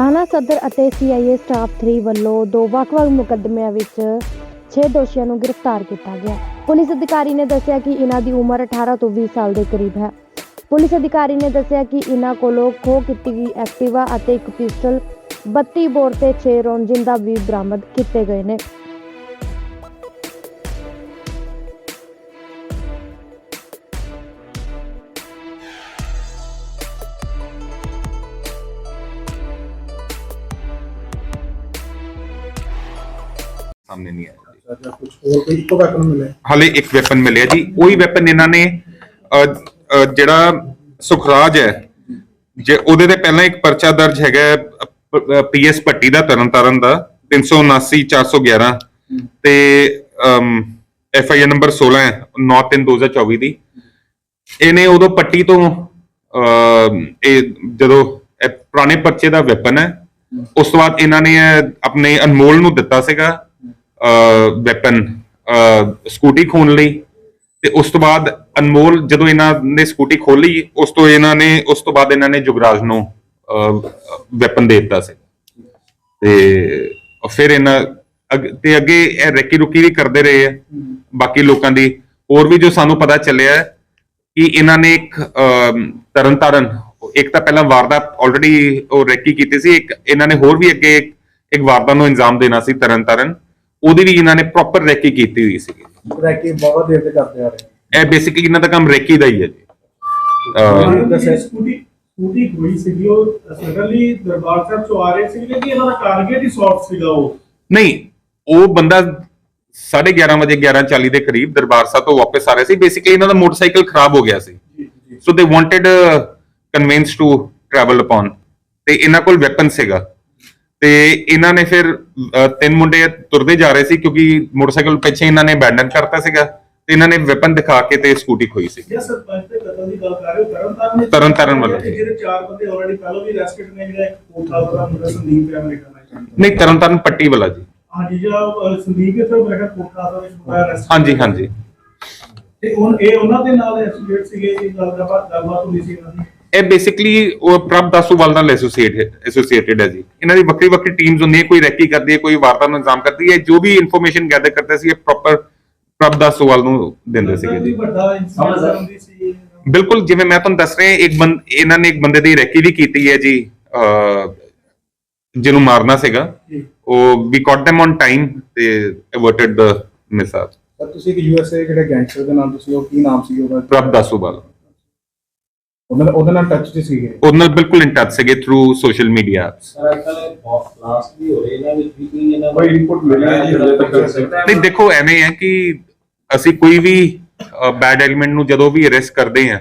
ਥਾਣਾ ਸਦਰ ਅਤੇ ਸੀਆਈਏ ਸਟਾਫ 3 ਵੱਲੋਂ ਦੋ ਵੱਖ-ਵੱਖ ਮੁਕੱਦਮਿਆਂ ਵਿੱਚ 6 ਦੋਸ਼ੀਆਂ ਨੂੰ ਗ੍ਰਿਫਤਾਰ ਕੀਤਾ ਗਿਆ। ਪੁਲਿਸ ਅਧਿਕਾਰੀ ਨੇ ਦੱਸਿਆ ਕਿ ਇਹਨਾਂ ਦੀ ਉਮਰ 18 ਤੋਂ 20 ਸਾਲ ਦੇ ਕਰੀਬ ਹੈ। ਪੁਲਿਸ ਅਧਿਕਾਰੀ ਨੇ ਦੱਸਿਆ ਕਿ ਇਹਨਾਂ ਕੋਲੋਂ ਖੋ ਕੀਤੀ ਗਈ ਐਕਟਿਵਾ ਅਤੇ ਇੱਕ ਪਿਸਟਲ 32 ਬੋਰ ਤੇ 6 ਰੌਂਜਿੰਦਾ ਵੀ ਬਰਾਮਦ ਕੀਤੇ ਗਏ ਨੇ। ਸਾਹਮਣੇ ਨਹੀਂ ਆਇਆ ਜੀ। ਅੱਛਾ ਕੁਝ ਹੋਰ ਕੋਈ ਇੱਕੋ ਵੈਪਨ ਮਿਲੇ ਹਾਲੇ ਇੱਕ ਵੈਪਨ ਮਿਲਿਆ ਜੀ। ਉਹੀ ਵੈਪਨ ਇਹਨਾਂ ਨੇ ਜਿਹੜਾ ਸੁਖਰਾਜ ਹੈ ਜੇ ਉਹਦੇ ਤੇ ਪਹਿਲਾਂ ਇੱਕ ਪਰਚਾ ਦਰਜ ਹੈਗਾ ਪੀਐਸ ਭੱਟੀ ਦਾ ਤਰਨਤਾਰਨ ਦਾ 379 411 ਤੇ ਐਫਆਈਆਰ ਨੰਬਰ 16 ਹੈ 9/3/2024 ਦੀ ਇਹਨੇ ਉਦੋਂ ਪੱਟੀ ਤੋਂ ਇਹ ਜਦੋਂ ਇਹ ਪੁਰਾਣੇ ਪਰਚੇ ਦਾ ਵੈਪਨ ਹੈ। ਉਸ ਤੋਂ ਬਾਅਦ ਇਹਨਾਂ ਨੇ ਇਹ ਆਪਣੇ ਅਨਮੋਲ ਨੂੰ ਦਿੱਤਾ ਸੀਗਾ। ਵੈਪਨ ਸਕੂਟੀ ਖੋਣ ਲਈ। ਤੇ ਉਸ ਤੋਂ ਬਾਅਦ ਅਨਮੋਲ ਜਦੋਂ ਇਹਨਾਂ ਨੇ ਸਕੂਟੀ ਖੋਲੀ ਉਸ ਤੋਂ ਇਹਨਾਂ ਨੇ ਉਸ ਤੋਂ ਬਾਅਦ ਇਹਨਾਂ ਨੇ ਜੁਗਰਾਜ ਨੂੰ ਵੈਪਨ ਦੇ ਦਿੱਤਾ ਸੀ। ਤੇ ਫਿਰ ਇਹਨਾਂ ਤੇ ਅੱਗੇ ਇਹ ਰੈਕੀ ਰੁਕੀ ਵੀ ਕਰਦੇ ਰਹੇ ਆ ਬਾਕੀ ਲੋਕਾਂ ਦੀ। ਹੋਰ ਵੀ ਜੋ ਸਾਨੂੰ ਪਤਾ ਚੱਲਿਆ ਕਿ ਇਹਨਾਂ ਨੇ ਇੱਕ ਅਮ, ਤਰਨਤਾਰਨ ਇੱਕ ਤਾਂ ਪਹਿਲਾਂ ਵਾਰਦਾਤ ਆਲਰੇਡੀ ਉਹ ਰੈਕੀ ਕੀਤੀ ਸੀ ਇੱਕ ਇਹਨਾਂ ਨੇ ਹੋਰ ਵੀ ਅੱਗੇ ਇੱਕ ਇੱਕ ਵਾਰਦਾਤ ਨੂੰ ਇੰਜਾਮ ਦੇਣਾ ਸੀ ਤਰਨਤਾਰਨ। ਉਹਦੀ ਵੀ ਇਹਨਾਂ ਨੇ ਪ੍ਰੋਪਰ ਰੈਕੀ ਕੀਤੀ ਹੋਈ ਸੀ ਰੈਕੀ ਬਹੁਤ ਦੇਰ ਤੇ ਕਰਦੇ ਆ ਰਹੇ। ਇਹ ਬੇਸਿਕਲੀ ਇਹਨਾਂ ਦਾ ਕੰਮ ਰੈਕੀ ਦਾ ਹੀ ਹੈ ਜੀ। ਸਕੂਟੀ ਸਕੂਟੀ ਹੋਈ ਸੀਗੀ ਉਹ ਸਡਨਲੀ ਦਰਬਾਰ ਸਾਹਿਬ ਤੋਂ ਆ ਰਹੇ ਸੀ ਕਿ ਇਹਨਾਂ ਦਾ ਟਾਰਗੇਟ ਹੀ ਸੌਫਟ ਸੀਗਾ ਉਹ? ਨਹੀਂ ਉਹ ਬੰਦਾ 11:30 ਵਜੇ 11:40 ਦੇ ਕਰੀਬ ਦਰਬਾਰ ਸਾਹਿਬ ਤੋਂ ਵਾਪਸ ਆ ਰਿਹਾ ਸੀ। ਬੇਸਿਕਲੀ ਇਹਨਾਂ ਦਾ ਮੋਟਰਸਾਈਕਲ ਖਰਾਬ ਹੋ ਗਿਆ ਸੀ। So they wanted convince to travel upon ਤੇ ਇਹਨਾਂ ਕੋਲ ਵੈਪਨ ਸੀਗਾ। ਤੇ ਇਹਨਾਂ ਨੇ ਫਿਰ ਤਿੰਨ ਮੁੰਡੇ ਤੁਰਦੇ ਜਾ ਰਹੇ ਸੀ ਕਿਉਂਕਿ ਮੋਟਰਸਾਈਕਲ ਪਿੱਛੇ ਇਹਨਾਂ ਨੇ ਅਬੈਂਡਨ ਕਰਤਾ ਸੀਗਾ ਤੇ ਇਹਨਾਂ ਨੇ ਵੈਪਨ ਦਿਖਾ ਕੇ ਤੇ ਸਕੂਟੀ ਖੋਈ ਸੀ। ਜੇ ਸਰਪੰਚ ਦੇ ਕਤਲ ਦੀ ਗੱਲ ਕਰ ਰਹੇ ਹੋ ਤਰਨਤਾਰਨ ਤਰਨਤਾਰਨ ਵੱਲੋਂ। ਤੇ ਜਿਹੜੇ ਚਾਰ ਬੰਦੇ ਆਲਰੇਡੀ ਪਹਿਲਾਂ ਵੀ ਅਰੈਸਟਡ ਨੇ ਜਿਹੜਾ ਇੱਕ ਕੋਠਾ ਦਾ ਮੁੰਡਾ ਸੰਦੀਪ ਹੈ ਮੇਰੇ ਖਿਆਲ ਨਾਲ ਨਹੀਂ ਤਰਨਤਾਰਨ ਪੱਟੀ ਵਾਲਾ ਜੀ। ਹਾਂਜੀ ਜਿਹੜਾ ਸੰਦੀਪ ਹੈ ਤੇ ਮੇਰੇ ਖਿਆਲ ਕੋਠਾ ਦਾ ਵਿੱਚ ਮੁੰਡਾ ਅਰੈਸਟ ਹਾਂਜੀ ਹਾਂਜੀ। ਤੇ ਉਹ ਇਹ ਉਹਨਾਂ ਦੇ ਨਾਲ ਐਸੋਸੀਏਟ ਸੀਗੇ ਜੀ ਗੱਲਬਾਤ ਗੱਲਬਾਤ ਹੋਈ ਸੀ ਇਹਨਾਂ ਦੀ। ਇਹ ਬੇਸਿਕਲੀ ਉਹ ਪ੍ਰਭ ਦਾਸੂਵਾਲ ਨਾਲ ਐਸੋਸੀਏਟ ਐਸੋਸੀਏਟਡ ਹੈ ਜੀ। ਇਹਨਾਂ ਦੀ ਵੱਖਰੀ ਵੱਖਰੀ ਟੀਮਸ ਹੁੰਦੀਆਂ ਕੋਈ ਰੈਕੀ ਕਰਦੀ ਹੈ ਕੋਈ ਵਾਰਤਾ ਨੂੰ ਇੰਤਜ਼ਾਮ ਕਰਦੀ ਹੈ ਜੋ ਵੀ ਇਨਫੋਰਮੇਸ਼ਨ ਗੈਦਰ ਕਰਦੇ ਸੀ ਇਹ ਪ੍ਰੋਪਰ ਪ੍ਰਭ ਦਾਸੂਵਾਲ ਨੂੰ ਦਿੰਦੇ ਸੀਗੇ ਜੀ। ਬਿਲਕੁਲ ਜਿਵੇਂ ਮੈਂ ਤੁਹਾਨੂੰ ਦੱਸ ਰਿਹਾ ਇੱਕ ਬੰਦ ਇਹਨਾਂ ਨੇ ਇੱਕ ਬੰਦੇ ਦੀ ਰੈਕੀ ਵੀ ਕੀਤੀ ਹੈ ਜੀ ਜਿਹਨੂੰ ਮਾਰਨਾ ਸੀਗਾ। ਉਹ ਵੀ ਕੌਟ them ਔਨ ਟਾਈਮ ਤੇ ਅਵਰਟਡ ਦ ਮਿਸਲ ਤੁਸੀਂ ਇੱਕ ਯੂਐਸਏ ਜਿਹੜੇ ਗੈਂਗਸਟਰ ਦੇ ਨਾਮ ਤੁਸੀਂ ਉਹ ਕੀ ਨਾਮ ਸੀ ਉਹਦਾ? ਪ੍ਰਭ ਦਾਸੂਵਾਲ ਉਹਨਾਂ ਨਾਲ ਉਹਦੇ ਨਾਲ ਟੱਚ ਤੇ ਸੀਗੇ? ਉਹਦੇ ਨਾਲ ਬਿਲਕੁਲ ਇਨ ਟੱਚ ਸੀਗੇ through social media apps sir ਅੱਜਕੱਲ ਲਾਸਟ ਵੀ ਹੋ ਰਹੇ ਇਹਨਾਂ ਵਿੱਚ ਵੀ ਕੋਈ ਇਹਨਾਂ ਕੋਈ input ਮਿਲਿਆ ਜੀ ਹਲੇ ਤੱਕ? ਨਹੀਂ ਦੇਖੋ ਐਵੇਂ ਹੈ ਕਿ ਅਸੀਂ ਕੋਈ ਵੀ ਬੈਡ ਐਲੀਮੈਂਟ ਨੂੰ ਜਦੋਂ ਵੀ ਅਰੈਸਟ ਕਰਦੇ ਹਾਂ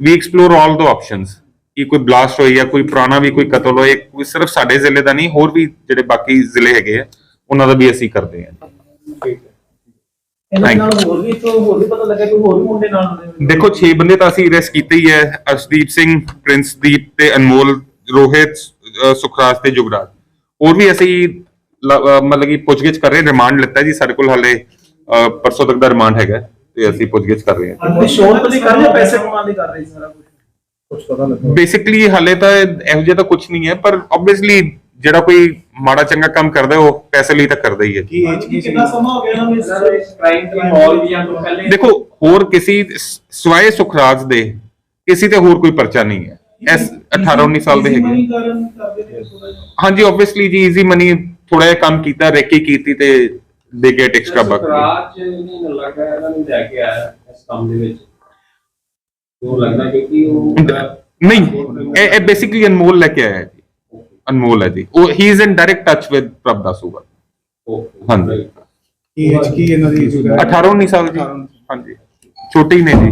ਵੀ ਐਕਸਪਲੋਰ ਆਲ ਦ ਆਪਸ਼ਨਸ ਕਿ ਕੋਈ ਬਲਾਸਟ ਹੋਈ ਜਾਂ ਕੋਈ ਪੁਰਾਣਾ ਵੀ ਕੋਈ ਕਤਲ ਹੋਏ ਕੋਈ ਸਿਰਫ ਸਾਡੇ ਜ਼ਿਲ੍ਹੇ ਦਾ ਨਹੀਂ ਹੋਰ ਵੀ ਜਿਹੜੇ ਬਾਕੀ ਜ਼ਿਲ੍ਹੇ ਹੈਗੇ ਆ ਉਹਨਾਂ ਦਾ ਵੀ ਅਸੀਂ ਕਰਦੇ ਹਾਂ। ਇਹਨਾਂ Thank ਨਾਲ ਹੋਰ ਵੀ ਤੋਂ ਹੋਰ ਵੀ ਪਤਾ ਲੱਗਾ ਕਿ ਹੋਰ ਵੀ ਮੁੰਡੇ ਨਾਲ ਹੁੰਦੇ ਨੇ ਦੇਖੋ 6 ਬੰਦੇ ਤਾਂ ਅਸੀਂ ਅਰੈਸਟ ਕੀਤੇ ਹੀ ਹੈ ਅਰਸ਼ਦੀਪ ਸਿੰਘ ਪ੍ਰਿੰਸਦੀਪ ਤੇ ਅਨਮੋਲ ਰੋਹਿਤ ਸੁਖਰਾਜ ਤੇ ਜੁਗਰਾਜ। ਹੋਰ ਵੀ ਅਸੀਂ ਲ- ਮਤਲਬ ਕਿ ਪੁੱਛਗਿੱਛ ਕਰ ਰਹੇ ਰਿਮਾਂਡ ਲਿੱਤਾ ਜੀ ਸਾਡੇ ਕੋਲ ਹਾਲੇ ਅਹ, ਪਰਸੋਂ ਤੱਕ ਦਾ ਰਿਮਾਂਡ ਹੈਗਾ ਤੇ ਅਸੀਂ ਪੁੱਛਗਿੱਛ ਕਰ ਰਹੇ ਹਾਂ। ਕੋਈ ਸ਼ੋਰ ਤੋਂ ਕਰ ਰਹੇ ਪੈਸੇ ਕਮਾਉਣ ਲਈ ਕਰ ਰਹੇ ਸੀ ਸਾਰਾ ਕੁਝ ਕੁਝ ਪਤਾ ਲੱਗਾ ਬੇਸਿਕਲੀ ਹਾਲੇ ਤਾਂ ਇਹੋ ਜਿਹਾ ਤਾਂ ਕੁਝ ਨਹੀਂ ਹੈ ਪਰ ਆਬਵੀਅਸਲੀ ਜਿਹੜਾ ਕੋਈ ਮਾੜਾ ਚੰਗਾ ਕੰਮ ਕਰਦਾ ਹੈ, ਉਹ ਪੈਸੇ ਲਈ ਤਾਂ ਕਰਦਾ ਹੀ ਹੈ। ਕੀ ਏਜ ਕੀ ਸੀ ਕਿੰਨਾ ਸਮਾਂ ਹੋ ਗਿਆ ਇਹਨਾਂ ਨੂੰ ਇਸ ਕ੍ਰਾਈਮ ਦੀ ਮਾਹੌਲ ਵੀ ਜਾਂ ਤੋਂ ਪਹਿਲੇ ਦੇਖੋ ਹੋਰ ਕਿਸੇ ਸ- ਸਿਵਾਏ ਸੁਖਰਾਜ ਦੇ ਕਿਸੇ ਤੇ ਹੋਰ ਕੋਈ ਪਰਚਾ ਨਹੀਂ ਹੈ। ਐਸ 18 19 ਸਾਲ ਦੇ ਹੈਗੇ। ਮਨੀ ਕਾਰਨ ਕਰਦੇ ਨੇ ਥੋੜਾ ਜਿਹਾ? ਹਾਂਜੀ ਆਬਵੀਅਸਲੀ ਜੀ ਈਜ਼ੀ ਮਨੀ ਥੋੜਾ ਜਿਹਾ ਕੰਮ ਕੀਤਾ ਰੈਕੀ ਕੀਤੀ ਤੇ ਦੇ ਗੇਟ ਐਕਸਟਰਾ ਬਕ। ਰਾਜ ਨਹੀਂ ਲੱਗਾ ਇਹਨਾਂ ਨੂੰ ਲੈ ਕੇ ਆਇਆ ਇਸ ਕੰਮ ਦੇ ਵਿੱਚ। ਉਹ ਲੱਗਦਾ ਕਿਉਂਕਿ ਉਹ ਨਹੀਂ ਇਹ ਇਹ ਬੇਸਿਕਲੀ ਅਨਮੋਲ ਲੈ ਕੇ ਆਇਆ ਹੈ। ਜੀ ਅਨਮੋਲ ਹੈ ਜੀ। ਉਹ ਹੀ is in direct touch with Prabh Dasuwal ਹਾਂਜੀ। ਕੀ ਏਜ ਕੀ ਇਹਨਾਂ ਦੀ 18 19 ਸਾਲ ਜੀ। ਹਾਂਜੀ। ਛੋਟੇ ਹੀ ਨੇ ਜੀ।